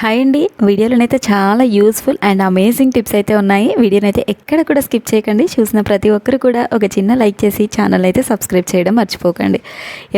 Hi అండి. వీడియోలోనైతే చాలా useful and amazing tips అయితే ఉన్నాయి. వీడియోనైతే ఎక్కడ కూడా స్కిప్ చేయకండి. చూసిన ప్రతి ఒక్కరు కూడా ఒక చిన్న లైక్ చేసి ఛానల్ అయితే సబ్స్క్రైబ్ చేయడం మర్చిపోకండి.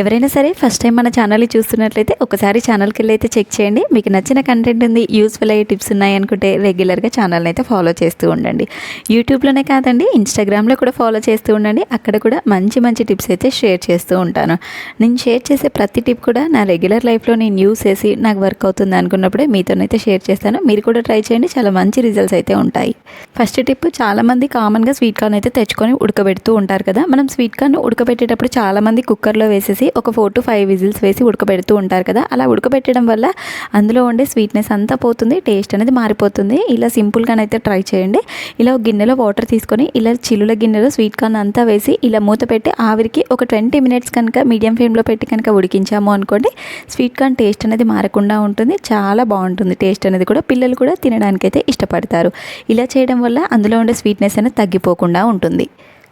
ఎవరైనా సరే ఫస్ట్ టైం మన ఛానల్ని చూస్తున్నట్లయితే ఒకసారి ఛానల్కి వెళ్ళి అయితే చెక్ చేయండి. మీకు నచ్చిన కంటెంట్ ఉంది యూస్ఫుల్ అయ్యే టిప్స్ ఉన్నాయి అనుకుంటే రెగ్యులర్గా ఛానల్ని అయితే ఫాలో చేస్తూ ఉండండి. యూట్యూబ్లోనే కాదండి ఇన్స్టాగ్రామ్లో కూడా ఫాలో చేస్తూ ఉండండి. అక్కడ కూడా మంచి మంచి టిప్స్ అయితే షేర్ చేస్తూ ఉంటాను. నేను షేర్ చేసే ప్రతి టిప్ కూడా నా రెగ్యులర్ లైఫ్లో నేను యూస్ చేసి నాకు వర్క్ అవుతుంది అనుకున్నప్పుడే మీతో మీతోనైతే షేర్ చేస్తాను. మీరు కూడా ట్రై చేయండి. చాలా మంచి రిజల్ట్స్ అయితే ఉంటాయి. ఫస్ట్ టిప్ చాలామంది కామన్గా స్వీట్ కార్న్ అయితే తెచ్చుకొని ఉడకబెడుతూ ఉంటారు కదా. మనం స్వీట్ కార్న్ ఉడకబెట్టేటప్పుడు చాలామంది కుక్కర్లో వేసేసి ఒక ఫోర్ టు ఫైవ్ విజిల్స్ వేసి ఉడకబెడుతూ ఉంటారు కదా. అలా ఉడకబెట్టడం వల్ల అందులో ఉండే స్వీట్నెస్ అంతా పోతుంది టేస్ట్ అనేది మారిపోతుంది. ఇలా సింపుల్గానైతే ట్రై చేయండి. ఇలా ఒక గిన్నెలో వాటర్ తీసుకొని ఇలా చిల్లుల గిన్నెలో స్వీట్ కార్న్ అంతా వేసి ఇలా మూత పెట్టి ఆవిరికి ఒక ట్వంటీ మినిట్స్ కనుక మీడియం ఫ్లేమ్లో పెట్టి కనుక ఉడికించాము అనుకోండి స్వీట్ కార్న్ టేస్ట్ అనేది మారకుండా ఉంటుంది. చాలా బాగుంటుంది. టేస్ట్ అనేది కూడా పిల్లలు కూడా తినడానికి అయితే ఇష్టపడతారు. ఇలా చేయడం వల్ల అందులో ఉండే స్వీట్నెస్ అనేది తగ్గిపోకుండా ఉంటుంది.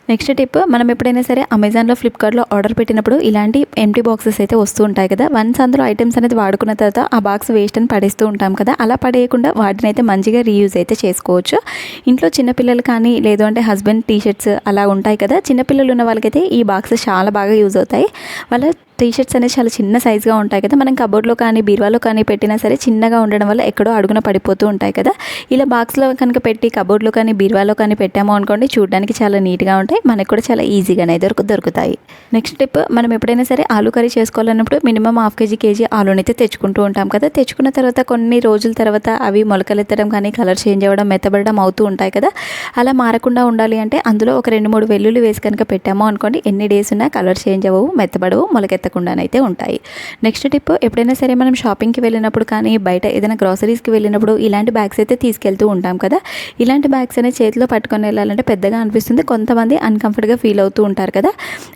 నెక్స్ట్ టిప్ మనం ఎప్పుడైనా సరే అమెజాన్లో ఫ్లిప్కార్ట్లో ఆర్డర్ పెట్టినప్పుడు ఇలాంటి ఎంటీ బాక్సెస్ అయితే వస్తూ ఉంటాయి కదా. వన్స్ అందులో ఐటమ్స్ అనేది వాడుకున్న తర్వాత ఆ బాక్స్ వేస్ట్ అని పడేస్తూ ఉంటాం కదా. అలా పడేయకుండా వాటిని అయితే మంచిగా రీయూజ్ అయితే చేసుకోవచ్చు. ఇంట్లో చిన్నపిల్లలు కానీ లేదు అంటే హస్బెండ్ టీ షర్ట్స్ అలా ఉంటాయి కదా. చిన్నపిల్లలు ఉన్న వాళ్ళకైతే ఈ బాక్సెస్ చాలా బాగా యూజ్ అవుతాయి. వాళ్ళ టీ షర్ట్స్ అనేవి చాలా చిన్న సైజుగా ఉంటాయి కదా. మనం కబోర్డ్లో కానీ బీరువాలో కానీ పెట్టినా సరే చిన్నగా ఉండడం వల్ల ఎక్కడో అడుగున పడిపోతూ ఉంటాయి కదా. ఇలా బాక్స్లో కనుక పెట్టి కబోర్డ్లో కానీ బీరువాలో కానీ పెట్టాము అనుకోండి చూడడానికి చాలా నీట్గా ఉంటాయి. మనకు కూడా చాలా ఈజీగానే దొరుకు దొరుకుతాయి. నెక్స్ట్ టిప్ మనం ఎప్పుడైనా సరే ఆలు curry చేసుకోవాలన్నప్పుడు minimum half K G K G ఆలుని అయితే తెచ్చుకుంటూ ఉంటాం కదా. తెచ్చుకున్న తర్వాత కొన్ని రోజుల తర్వాత అవి మొలకలెత్తడం కానీ కలర్ చేంజ్ అవ్వడం మెత్తబడడం అవుతూ ఉంటాయి కదా. అలా మారకుండా ఉండాలి అంటే అందులో ఒక రెండు మూడు వెల్లుల్లి వేసి కనుక పెట్టాము అనుకోండి ఎన్ని డేస్ ఉన్నా కలర్ చేంజ్ అవ్వవు మెత్తబడవు పెట్టకుండానైతే ఉంటాయి. నెక్స్ట్ టిప్ ఎప్పుడైనా సరే మనం షాపింగ్కి వెళ్ళినప్పుడు కానీ బయట ఏదైనా గ్రాసరీస్కి వెళ్ళినప్పుడు ఇలాంటి బ్యాగ్స్ అయితే తీసుకెళ్తూ ఉంటాం కదా. ఇలాంటి బ్యాగ్స్ అనేది చేతిలో పట్టుకొని వెళ్ళాలంటే పెద్దగా అనిపిస్తుంది. కొంతమంది అన్కంఫర్ట్గా ఫీల్ అవుతూ ఉంటారు కదా.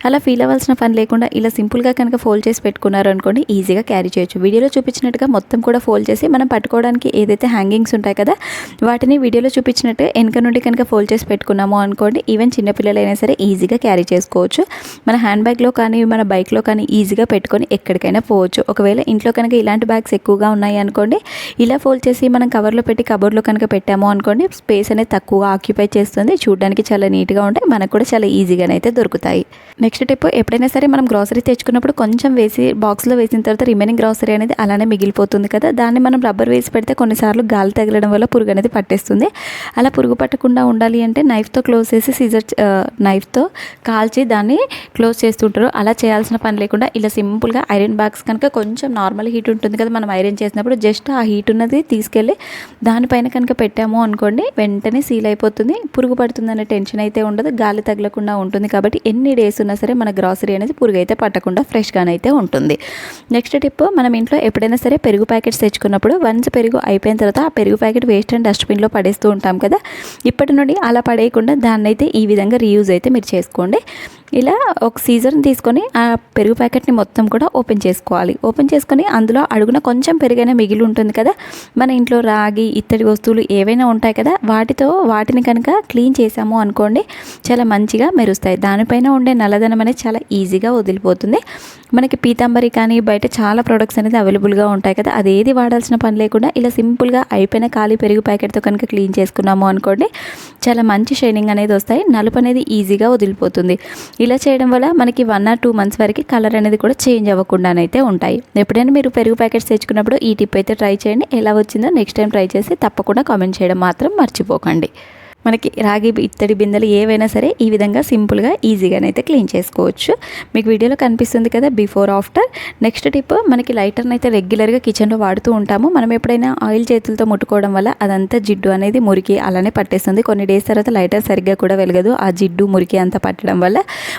అలా ఫీల్ అవ్వాల్సిన పని లేకుండా ఇలా సింపుల్గా కనుక ఫోల్డ్ చేసి పెట్టుకున్నారు అనుకోండి ఈజీగా క్యారీ చేయొచ్చు. వీడియోలో చూపించినట్టుగా మొత్తం కూడా ఫోల్డ్ చేసి మనం పట్టుకోవడానికి ఏదైతే హ్యాంగింగ్స్ ఉంటాయి కదా వాటిని వీడియోలో చూపించినట్టు వెనక నుండి కనుక ఫోల్డ్ చేసి పెట్టుకున్నాము అనుకోండి ఈవెన్ చిన్నపిల్లలైనా సరే ఈజీగా క్యారీ చేసుకోవచ్చు. మన హ్యాండ్ బ్యాగ్లో కానీ మన బైక్లో కానీ ఈజీగా పెట్టుకొని ఎక్కడికైనా పోవచ్చు. ఒకవేళ ఇంట్లో కనుక ఇలాంటి బ్యాగ్స్ ఎక్కువగా ఉన్నాయి అనుకోండి ఇలా ఫోల్డ్ చేసి మనం కవర్లో పెట్టి కబోర్డ్లో కనుక పెట్టాము అనుకోండి స్పేస్ అనేది తక్కువగా ఆక్యుపై చేస్తుంది. చూడడానికి చాలా నీట్గా ఉంటాయి. మనకు కూడా చాలా ఈజీగానైతే దొరుకుతాయి. నెక్స్ట్ టిప్ ఎప్పుడైనా సరే మనం గ్రాసరీ తెచ్చుకున్నప్పుడు కొంచెం వేసి బాక్స్లో వేసిన తర్వాత రిమైనింగ్ గ్రాసరీ అనేది అలానే మిగిలిపోతుంది కదా. దాన్ని మనం రబ్బర్ వేసి పెడితే కొన్నిసార్లు గాలి తగలడం వల్ల పురుగు అనేది పట్టేస్తుంది. అలా పురుగు పట్టకుండా ఉండాలి అంటే నైఫ్తో క్లోజ్ చేసి సీజర్ నైఫ్తో కాల్చి దాన్ని క్లోజ్ చేస్తుంటారు. అలా చేయాల్సిన పని లేకుండా ఇలా సింపుల్గా ఐరన్ బాక్స్ కనుక కొంచెం నార్మల్ హీట్ ఉంటుంది కదా మనం ఐరన్ చేసినప్పుడు జస్ట్ ఆ హీట్ ఉన్నది తీసుకెళ్ళి దానిపైన కనుక పెట్టాము అనుకోండి వెంటనే సీల్ అయిపోతుంది పురుగు పడుతుందనే టెన్షన్ అయితే ఉండదు గాలి తగలకుండా ఉంటుంది కాబట్టి ఎన్ని డేస్ ఉన్నా సరే మన గ్రాసరీ అనేది పురుగు అయితే పట్టకుండా ఫ్రెష్గానైతే ఉంటుంది. నెక్స్ట్ టిప్ మనం ఇంట్లో ఎప్పుడైనా సరే పెరుగు ప్యాకెట్స్ తెచ్చుకున్నప్పుడు వన్స్ పెరుగు అయిపోయిన తర్వాత ఆ పెరుగు ప్యాకెట్ వేస్ట్ అండ్ డస్ట్బిన్లో పడేస్తూ ఉంటాం కదా ఇప్పటి నుండి అలా పడేయకుండా దాన్ని అయితే ఈ విధంగా రీయూజ్ అయితే మీరు చేసుకోండి. ఇలా ఒక సీజన్ తీసుకొని ఆ పెరుగు ప్యాకెట్ని మొత్తం కూడా ఓపెన్ చేసుకోవాలి. ఓపెన్ చేసుకొని అందులో అడుగున కొంచెం పెరుగైనా మిగిలి ఉంటుంది కదా. మన ఇంట్లో రాగి ఇత్తడి వస్తువులు ఏవైనా ఉంటాయి కదా వాటితో వాటిని కనుక క్లీన్ చేసాము అనుకోండి చాలా మంచిగా మెరుస్తాయి. దానిపైన ఉండే నల్లదనం అనేది చాలా ఈజీగా వదిలిపోతుంది. మనకి పీతాంబరి కానీ బయట చాలా ప్రొడక్ట్స్ అనేది అవైలబుల్గా ఉంటాయి కదా. అది ఏది వాడాల్సిన పని లేకుండా ఇలా సింపుల్గా అయిపోయిన ఖాళీ పెరుగు ప్యాకెట్తో కనుక క్లీన్ చేసుకున్నాము అనుకోండి చాలా మంచి షైనింగ్ అనేది వస్తాయి. నలుపు అనేది ఈజీగా వదిలిపోతుంది. ఇలా చేయడం వల్ల మనకి వన్ ఆర్ టూ మంత్స్ వరకు కలర్ అనేది కూడా చేంజ్ అవ్వకుండానైతే ఉంటాయి. ఎప్పుడైనా మీరు పెరుగు ప్యాకెట్స్ తెచ్చుకున్నప్పుడు ఈ టిప్ అయితే ట్రై చేయండి. ఎలా వచ్చిందో నెక్స్ట్ టైం ట్రై చేసి తప్పకుండా కామెంట్ చేయడం మాత్రం మర్చిపోకండి. మనకి రాగి ఇత్తడి బిందెలు ఏవైనా సరే ఈ విధంగా సింపుల్గా ఈజీగానైతే క్లీన్ చేసుకోవచ్చు. మీకు వీడియోలో కనిపిస్తుంది కదా బిఫోర్ ఆఫ్టర్. నెక్స్ట్ టిప్ మనకి లైటర్ని అయితే రెగ్యులర్గా కిచెన్లో వాడుతూ ఉంటాము. మనం ఎప్పుడైనా ఆయిల్ చేతులతో ముట్టుకోవడం వల్ల అదంతా జిడ్డు అనేది మురికి అలానే పట్టేస్తుంది. కొన్ని డేస్ తర్వాత లైటర్ సరిగ్గా కూడా వెలగదు. ఆ జిడ్డు మురికి అంతా పట్టడం వల్ల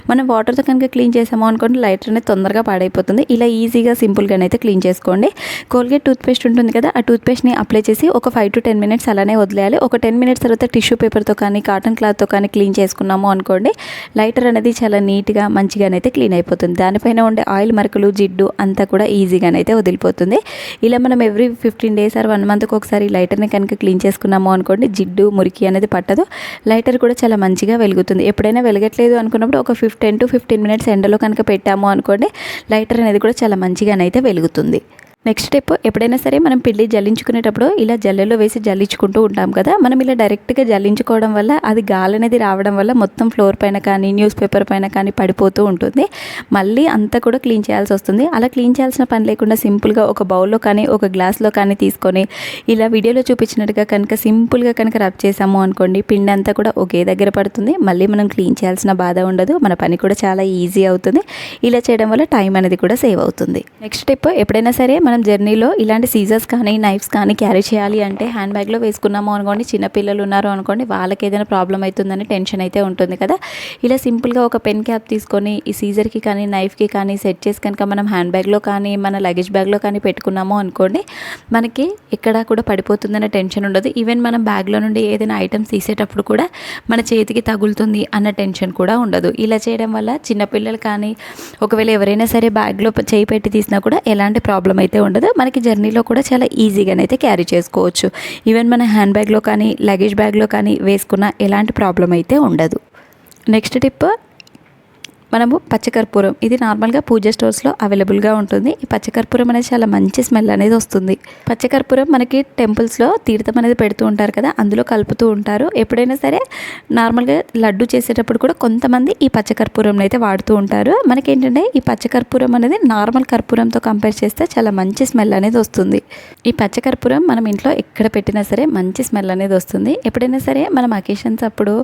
మనం వాటర్తో కనుక క్లీన్ చేసాము అనుకోండి లైటర్ అనేది తొందరగా పాడైపోతుంది. ఇలా ఈజీగా సింపుల్గానైతే క్లీన్ చేసుకోండి. కోల్గేట్ టూత్పేస్ట్ ఉంటుంది కదా ఆ టూత్పేస్ట్ని అప్లై చేసి ఒక ఫైవ్ టు టెన్ మినిట్స్ అలానే వదిలేయాలి. ఒక టెన్ మినిట్స్ తర్వాత టిష్యూ పేపర్ పేపర్తో కానీ కాటన్ క్లాత్తో కానీ క్లీన్ చేసుకున్నాము అనుకోండి లైటర్ అనేది చాలా నీట్గా మంచిగానైతే క్లీన్ అయిపోతుంది. దానిపైన ఉండే ఆయిల్ మరకలు జిడ్డు అంతా కూడా ఈజీగానైతే వదిలిపోతుంది. ఇలా మనం every fifteen days or one మంత్కి ఒకసారి లైటర్ని కనుక క్లీన్ చేసుకున్నాము అనుకోండి జిడ్డు మురికి అనేది పట్టదు. లైటర్ కూడా చాలా మంచిగా వెలుగుతుంది. ఎప్పుడైనా వెలగట్లేదు అనుకున్నప్పుడు ఒక ఫిఫ్టీన్ టు ఫిఫ్టీన్ మినిట్స్ ఎండలో కనుక పెట్టాము అనుకోండి లైటర్ అనేది కూడా చాలా మంచిగానైతే వెలుగుతుంది. నెక్స్ట్ స్టెప్ ఎప్పుడైనా సరే మనం పిండి జల్లించుకునేటప్పుడు ఇలా జల్లెలో వేసి జల్లించుకుంటూ ఉంటాం కదా మనం ఇలా డైరెక్ట్గా జల్లించుకోవడం వల్ల అది గాలి అనేది రావడం వల్ల మొత్తం ఫ్లోర్ పైన కానీ న్యూస్ పేపర్ పైన కానీ పడిపోతూ ఉంటుంది. మళ్ళీ అంతా కూడా క్లీన్ చేయాల్సి వస్తుంది. అలా క్లీన్ చేయాల్సిన పని లేకుండా సింపుల్గా ఒక బౌల్లో కానీ ఒక గ్లాస్లో కానీ తీసుకొని ఇలా వీడియోలో చూపించినట్టుగా కనుక సింపుల్గా కనుక రబ్ చేసాము అనుకోండి పిండి అంతా కూడా ఒకే దగ్గర పడుతుంది. మళ్ళీ మనం క్లీన్ చేయాల్సిన బాధ ఉండదు. మన పని కూడా చాలా ఈజీ అవుతుంది. ఇలా చేయడం వల్ల టైం అనేది కూడా సేవ్ అవుతుంది. నెక్స్ట్ స్టెప్ ఎప్పుడైనా సరే మనం మనం జర్నీలో ఇలాంటి సీజర్స్ కానీ నైఫ్స్ కానీ క్యారీ చేయాలి అంటే హ్యాండ్ బ్యాగ్లో వేసుకున్నాము అనుకోండి చిన్నపిల్లలు ఉన్నారు అనుకోండి వాళ్ళకి ఏదైనా ప్రాబ్లం అవుతుందని టెన్షన్ అయితే ఉంటుంది కదా. ఇలా సింపుల్గా ఒక పెన్ క్యాప్ తీసుకొని ఈ సీజర్కి కానీ నైఫ్కి కానీ సెట్ చేసి కనుక మనం హ్యాండ్ బ్యాగ్లో కానీ మన లగేజ్ బ్యాగ్లో కానీ పెట్టుకున్నాము అనుకోండి మనకి ఎక్కడా కూడా పడిపోతుందనే టెన్షన్ ఉండదు. ఈవెన్ మనం బ్యాగ్లో నుండి ఏదైనా ఐటమ్స్ తీసేటప్పుడు కూడా మన చేతికి తగులుతుంది అన్న టెన్షన్ కూడా ఉండదు. ఇలా చేయడం వల్ల చిన్నపిల్లలు కానీ ఒకవేళ ఎవరైనా సరే బ్యాగ్లో చేయి పెట్టి తీసినా కూడా ఎలాంటి ప్రాబ్లం అయితే ఉండదు. మనకి జర్నీలో కూడా చాలా ఈజీగానైతే క్యారీ చేసుకోవచ్చు. ఈవెన్ మన హ్యాండ్ బ్యాగ్లో కానీ లగేజ్ బ్యాగ్లో కానీ వేసుకున్న ఎలాంటి ప్రాబ్లం అయితే ఉండదు. నెక్స్ట్ టిప్ మనము పచ్చకర్పూరం. ఇది నార్మల్గా పూజ స్టోర్స్లో అవైలబుల్గా ఉంటుంది. ఈ పచ్చకర్పూరం అనేది చాలా మంచి స్మెల్ అనేది వస్తుంది. పచ్చకర్పూరం మనకి టెంపుల్స్లో తీర్థం అనేది పెడుతూ ఉంటారు కదా అందులో కలుపుతూ ఉంటారు. ఎప్పుడైనా సరే నార్మల్గా లడ్డు చేసేటప్పుడు కూడా కొంతమంది ఈ పచ్చకర్పూరం అయితే వాడుతూ ఉంటారు. మనకి ఏంటంటే ఈ పచ్చకర్పూరం అనేది నార్మల్ కర్పూరంతో కంపేర్ చేస్తే చాలా మంచి స్మెల్ అనేది వస్తుంది. ఈ పచ్చకర్పూరం మనం ఇంట్లో ఎక్కడ పెట్టినా సరే మంచి స్మెల్ అనేది వస్తుంది. ఎప్పుడైనా సరే మనం అకేషన్స్ అప్పుడు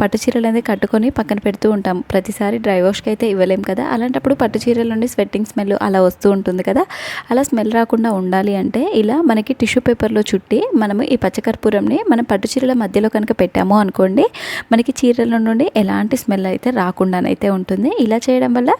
పట్టు చీరలు అనేది కట్టుకొని పక్కన పెడుతూ ఉంటాం. ప్రతిసారి డ్రై వాష్కి అయితే ఇవ్వలేం కదా. అలాంటప్పుడు పట్టు చీరల నుండి స్వెట్టింగ్ స్మెల్ అలా వస్తూ ఉంటుంది కదా. అలా స్మెల్ రాకుండా ఉండాలి అంటే ఇలా మనకి టిష్యూ పేపర్లో చుట్టి మనము ఈ పచ్చకర్పూరంని మనం పట్టు చీరల మధ్యలో కనుక పెట్టాము అనుకోండి మనకి చీరల నుండి ఎలాంటి స్మెల్ అయితే రాకుండానైతే ఉంటుంది. ఇలా చేయడం వల్ల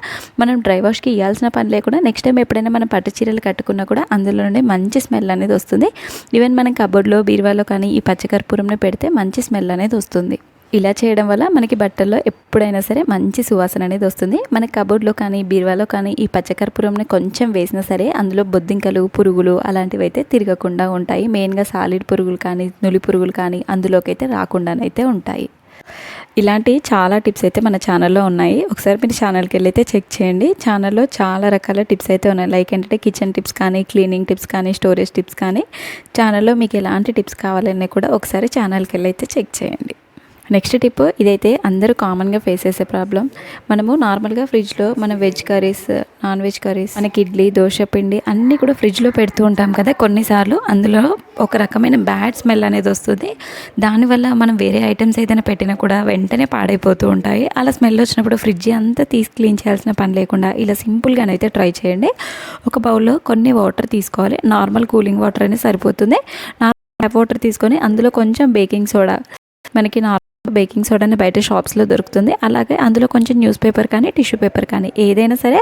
మనం డ్రై వాష్కి ఇవ్వాల్సిన పని లేకుండా నెక్స్ట్ టైం ఎప్పుడైనా మనం పట్టు చీరలు కట్టుకున్నా కూడా అందులో నుండి మంచి స్మెల్ అనేది వస్తుంది. ఈవెన్ మనం కబోర్డ్లో బీరువాలో కానీ ఈ పచ్చకర్పూరంని పెడితే మంచి స్మెల్ అనేది వస్తుంది. ఇలా చేయడం వల్ల మనకి బట్టల్లో ఎప్పుడైనా సరే మంచి సువాసన అనేది వస్తుంది. మన కబోర్డ్లో కానీ బీరువాలో కానీ ఈ పచ్చకర్పూరంని కొంచెం వేసినా సరే అందులో బొద్దింకలు పురుగులు అలాంటివి అయితే తిరగకుండా ఉంటాయి. మెయిన్గా సాలిడ్ పురుగులు కానీ నులి పురుగులు కానీ అందులోకి అయితే రాకుండానైతే ఉంటాయి. ఇలాంటి చాలా టిప్స్ అయితే మన ఛానల్లో ఉన్నాయి. ఒకసారి మీరు ఛానల్కి వెళ్ళైతే చెక్ చేయండి. ఛానల్లో చాలా రకాల టిప్స్ అయితే ఉన్నాయి. లైక్ ఏంటంటే కిచెన్ టిప్స్ కానీ క్లీనింగ్ టిప్స్ కానీ స్టోరేజ్ టిప్స్ కానీ ఛానల్లో మీకు ఎలాంటి టిప్స్ కావాలన్నా కూడా ఒకసారి ఛానల్కి వెళ్ళైతే అయితే చెక్ చేయండి. నెక్స్ట్ టిప్ ఇదైతే అందరూ కామన్గా ఫేస్ చేసే ప్రాబ్లం మనము నార్మల్గా ఫ్రిడ్జ్లో మన veg curries non veg curries మనకి ఇడ్లీ దోశ పిండి అన్నీ కూడా ఫ్రిడ్జ్లో పెడుతూ ఉంటాం కదా. కొన్నిసార్లు అందులో ఒక రకమైన బ్యాడ్ స్మెల్ అనేది వస్తుంది. దానివల్ల మనం వేరే ఐటమ్స్ ఏదైనా పెట్టినా కూడా వెంటనే పాడైపోతూ ఉంటాయి. అలా స్మెల్ వచ్చినప్పుడు ఫ్రిడ్జ్ అంతా తీసి క్లీన్ చేయాల్సిన పని లేకుండా ఇలా సింపుల్గానైతే ట్రై చేయండి. ఒక బౌల్లో కొన్ని వాటర్ తీసుకోవాలి. నార్మల్ కూలింగ్ వాటర్ అనేది సరిపోతుంది. నార్మల్ ట్యాప్ వాటర్ తీసుకొని అందులో కొంచెం బేకింగ్ సోడా మనకి నార్మల్ బేకింగ్ సోడాని బయట షాప్స్లో దొరుకుతుంది. అలాగే అందులో కొంచెం న్యూస్ పేపర్ కానీ టిష్యూ పేపర్ కానీ ఏదైనా సరే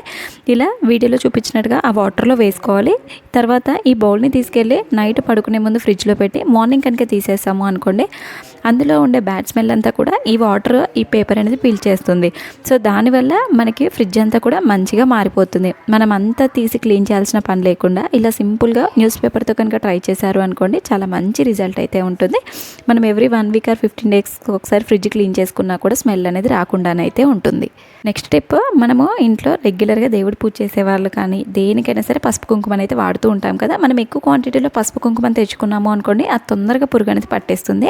ఇలా వీడియోలో చూపించినట్టుగా ఆ వాటర్లో వేసుకోవాలి. తర్వాత ఈ బౌల్ని తీసుకెళ్ళి నైట్ పడుకునే ముందు ఫ్రిడ్జ్లో పెట్టి మార్నింగ్ కనుక తీసేసాము అనుకోండి అందులో ఉండే బ్యాడ్ స్మెల్ అంతా కూడా ఈ వాటర్ ఈ పేపర్ అనేది పీల్చేస్తుంది సో దానివల్ల మనకి ఫ్రిడ్జ్ అంతా కూడా మంచిగా మారిపోతుంది. మనం అంతా తీసి క్లీన్ చేయాల్సిన పని లేకుండా ఇలా సింపుల్గా న్యూస్ పేపర్తో కనుక ట్రై చేశారు అనుకోండి చాలా మంచి రిజల్ట్ అయితే ఉంటుంది. మనం every one week or fifteen days ఒకసారి ఫ్రిడ్జ్ క్లీన్ చేసుకున్నా కూడా స్మెల్ అనేది రాకుండానైతే ఉంటుంది. నెక్స్ట్ స్టెప్ మనము ఇంట్లో రెగ్యులర్గా దేవుడు పూజ చేసే వాళ్ళు కానీ దేనికైనా సరే పసుపు కుంకుమ అయితే వాడుతూ ఉంటాం కదా. మనం ఎక్కువ క్వాంటిటీలో పసుపు కుంకుమ తెచ్చుకున్నాము అనుకోండి అది తొందరగా పురుగు అనేది పట్టేస్తుంది.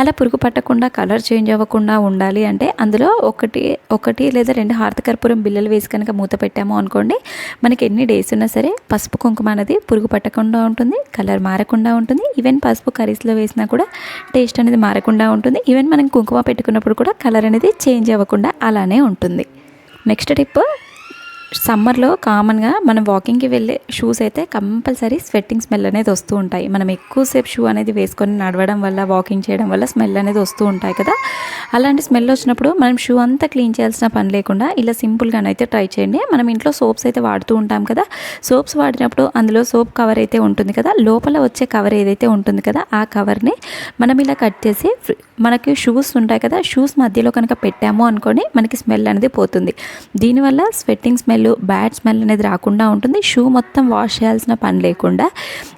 అలా పురుగు పట్టకుండా కలర్ చేంజ్ అవ్వకుండా ఉండాలి అంటే అందులో ఒకటి ఒకటి లేదా రెండు హారత కర్పూరం బిల్లలు వేసి కనుక మూత పెట్టాము అనుకోండి మనకి ఎన్ని డేస్ ఉన్నా సరే పసుపు కుంకుమ అనేది పురుగు పట్టకుండా ఉంటుంది కలర్ మారకుండా ఉంటుంది. ఈవెన్ పసుపు కర్రీస్లో వేసినా కూడా టేస్ట్ అనేది మారకుండా ఉంటుంది. ఈవెన్ మనం కుంకుమ పెట్టుకున్నప్పుడు కూడా కలర్ అనేది చేంజ్ అవ్వకుండా అలానే ఉంటుంది. నెక్స్ట్ టిప్ సమ్మర్లో కామన్గా మనం వాకింగ్కి వెళ్ళే షూస్ అయితే కంపల్సరీ స్వెట్టింగ్ స్మెల్ అనేది వస్తూ ఉంటాయి. మనం ఎక్కువసేపు షూ అనేది వేసుకొని నడవడం వల్ల వాకింగ్ చేయడం వల్ల స్మెల్ అనేది వస్తూ ఉంటాయి కదా. అలాంటి స్మెల్ వచ్చినప్పుడు మనం షూ అంతా క్లీన్ చేయాల్సిన పని లేకుండా ఇలా సింపుల్గానైతే ట్రై చేయండి. మనం ఇంట్లో సోప్స్ అయితే వాడుతూ ఉంటాం కదా. సోప్స్ వాడినప్పుడు అందులో సోప్ కవర్ అయితే ఉంటుంది కదా. లోపల వచ్చే కవర్ ఏదైతే ఉంటుంది కదా ఆ కవర్ని మనం ఇలా కట్ చేసి మనకి షూస్ ఉంటాయి కదా షూస్ మధ్యలో కనుక పెట్టాము అనుకోని మనకి స్మెల్ అనేది పోతుంది. దీనివల్ల sweating smell smell bad smell అనేది రాకుండా ఉంటుంది. షూ మొత్తం వాష్ చేయాల్సిన పని లేకుండా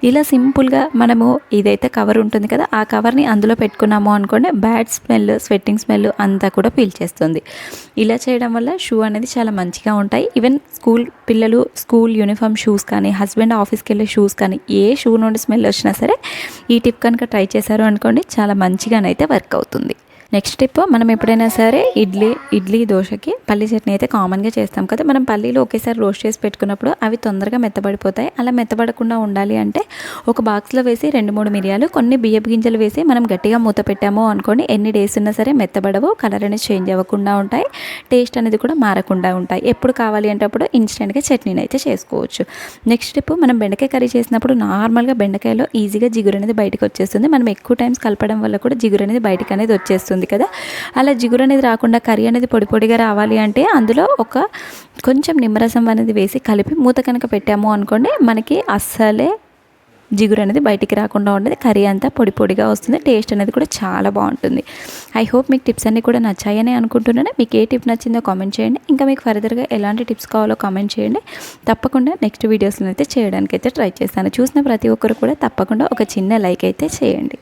ఇలా సింపుల్గా మనము ఇదైతే కవర్ ఉంటుంది కదా ఆ కవర్ని అందులో పెట్టుకున్నాము అనుకోండి బ్యాడ్ స్మెల్ స్వెట్టింగ్ స్మెల్ అంతా కూడా పీల్చేస్తుంది ఇలా చేయడం వల్ల షూ అనేది చాలా మంచిగా ఉంటాయి. ఈవెన్ స్కూల్ పిల్లలు స్కూల్ యూనిఫామ్ షూస్ కానీ హస్బెండ్ ఆఫీస్కి వెళ్ళే షూస్ కానీ ఏ షూ నుండి స్మెల్ వచ్చినా సరే ఈ టిప్ కనుక ట్రై చేశారు అనుకోండి చాలా మంచిగానైతే వర్క్ అవుతుంది. నెక్స్ట్ టిప్ మనం ఎప్పుడైనా సరే ఇడ్లీ ఇడ్లీ దోశకి పల్లి చట్నీ అయితే కామన్గా చేస్తాం కదా. మనం పల్లీలు ఒకేసారి రోస్ట్ చేసి పెట్టుకున్నప్పుడు అవి తొందరగా మెత్తబడిపోతాయి. అలా మెత్తబడకుండా ఉండాలి అంటే ఒక బాక్స్లో వేసి రెండు మూడు మిరియాలు కొన్ని బియ్యపు గింజలు వేసి మనం గట్టిగా మూత పెట్టాము అనుకోండి ఎన్ని డేస్ ఉన్నా సరే మెత్తబడవు కలర్ అనేది చేంజ్ అవ్వకుండా ఉంటాయి. టేస్ట్ అనేది కూడా మారకుండా ఉంటాయి. ఎప్పుడు కావాలి అంటే అప్పుడు ఇన్స్టెంట్గా చట్నీని అయితే చేసుకోవచ్చు. నెక్స్ట్ టిప్ మనం బెండకాయ కర్రీ చేసినప్పుడు నార్మల్గా బెండకాయలో ఈజీగా జిగురు అనేది బయటకు వచ్చేస్తుంది. మనం ఎక్కువ టైమ్స్ కలపడం వల్ల కూడా జిగురు అనేది బయటకు అనేది వచ్చేస్తుంది. కదా. అలా జిగురు అనేది రాకుండా కర్రీ అనేది పొడి పొడిగా రావాలి అంటే అందులో ఒక కొంచెం నిమ్మరసం అనేది వేసి కలిపి మూత కనుక పెట్టాము అనుకోండి మనకి అస్సలే జిగురు అనేది బయటికి రాకుండా ఉండేది. కర్రీ అంతా పొడి పొడిగా వస్తుంది. టేస్ట్ అనేది కూడా చాలా బాగుంటుంది. ఐ హోప్ మీకు టిప్స్ అన్నీ కూడా నచ్చాయని అనుకుంటున్నాను. మీకు ఏ టిప్ నచ్చిందో కామెంట్ చేయండి. ఇంకా మీకు ఫర్దర్గా ఎలాంటి టిప్స్ కావాలో కామెంట్ చేయండి. తప్పకుండా నెక్స్ట్ వీడియోస్లో అయితే చేయడానికి అయితే ట్రై చేస్తాను. చూసిన ప్రతి ఒక్కరు కూడా తప్పకుండా ఒక చిన్న లైక్ అయితే చేయండి.